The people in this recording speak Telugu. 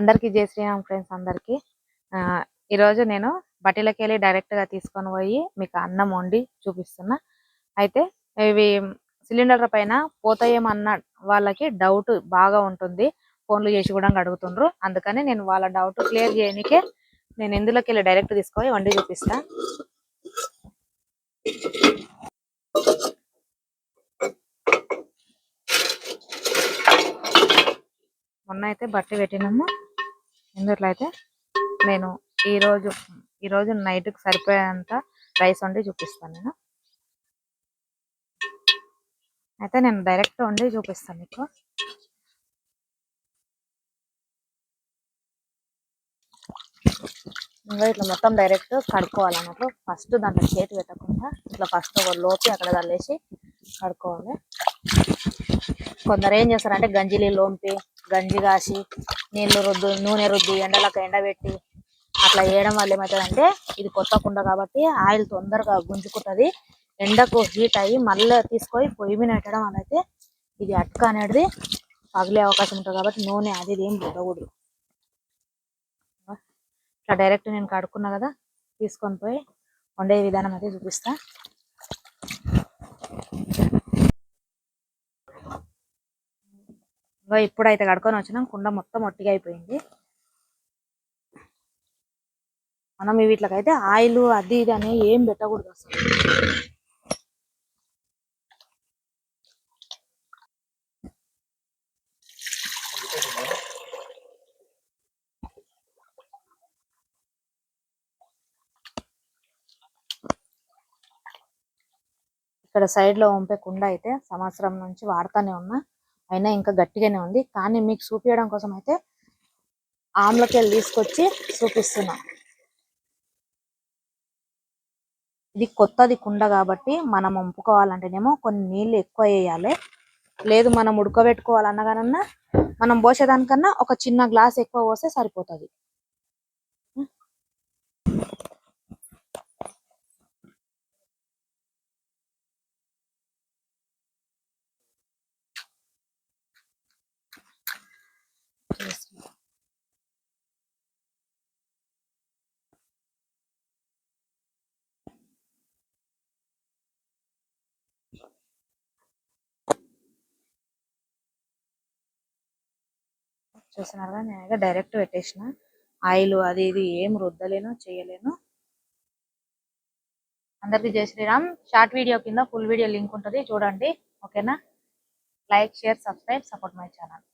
అందరికీ జై శ్రీరామ్ ఫ్రెండ్స్ అందరికీ. ఈరోజు నేను బట్టీలకి వెళ్ళి డైరెక్ట్గా తీసుకొని పోయి మీకు అన్నం వండి చూపిస్తున్నా. అయితే ఇవి సిలిండర్ పైన పోతాయేమన్న వాళ్ళకి డౌట్ బాగా ఉంటుంది. ఫోన్లు చేసి కూడా అడుగుతుండ్రు. అందుకని నేను వాళ్ళ డౌట్ క్లియర్ చేయనికే నేను ఇందులోకి వెళ్ళి డైరెక్ట్ తీసుకొని వండి చూపిస్తా. మొన్న అయితే బట్టి పెట్టినాము. ఇందులో అయితే నేను ఈ రోజు ఈ రోజు నైట్కి సరిపోయేంత రైస్ వండి చూపిస్తాను నేను. అయితే నేను డైరెక్ట్ వండి చూపిస్తాను మీకు. ఇంకా ఇట్లా మొత్తం డైరెక్ట్ కడుక్కోవాలన్నట్లు ఫస్ట్ దాంట్లో చేతి పెట్టకుండా ఇట్లా ఫస్ట్ ఒక లోపి అక్కడ తల్లేసి కడుక్కోవాలి. కొందరు ఏం చేస్తారంటే గంజి నీళ్ళు లోంపి గంజి కాసి నీళ్ళు రుద్దు నూనె రుద్ది ఎండలకు ఎండబెట్టి అట్లా వేయడం వల్ల ఏమవుతుందంటే ఇది కొత్త కుండ కాబట్టి ఆయిల్ తొందరగా గుంజుకుంటది. ఎండకు హీట్ అయ్యి మళ్ళీ తీసుకొని పొయ్యి మీద పెట్టడం వల్ల అయితే ఇది అట్క అనేది పగిలే అవకాశం ఉంటుంది కాబట్టి నూనె అది ఇది ఏం రుద్దకూడదు. ఇట్లా డైరెక్ట్ నేను కడుక్కున్నా కదా తీసుకొని పోయి వండే విధానం అయితే చూపిస్తాను ఇప్పుడైతే కడుక్కొని వచ్చినాం. కుండ మొత్తం ఒట్టిగా అయిపోయింది. మనం వీటికైతే ఆయిల్ అది ఇది అని ఏం పెట్టకూడదు అసలు. ఇక్కడ సైడ్లో వంపే కుండ అయితే సంవత్సరం నుంచి వాడుతూనే ఉన్నా. అయినా ఇంకా గట్టిగానే ఉంది. కానీ మీకు చూపించడం కోసం అయితే ఆమ్లకెళ్ళి తీసుకొచ్చి చూపిస్తున్నా ఇది కొత్తది కుండ కాబట్టి మనం వంపుకోవాలంటేనేమో కొన్ని నీళ్ళు ఎక్కువ వేయాలి. లేదు మనం ఉడకబెట్టుకోవాలన్నా కానన్నా మనం పోసేదానికన్నా ఒక చిన్న గ్లాస్ ఎక్కువ పోస్తే సరిపోతుంది. చూస్తున్నారు కదా నేను డైరెక్ట్ పెట్టేసిన. ఆయిల్ అది ఇది ఏం రుద్దలేను చేయలేను. అందరికీ జై శ్రీరామ్. షార్ట్ వీడియో కింద ఫుల్ వీడియో లింక్ ఉంటుంది చూడండి. ఓకేనా? Like share subscribe support my channel.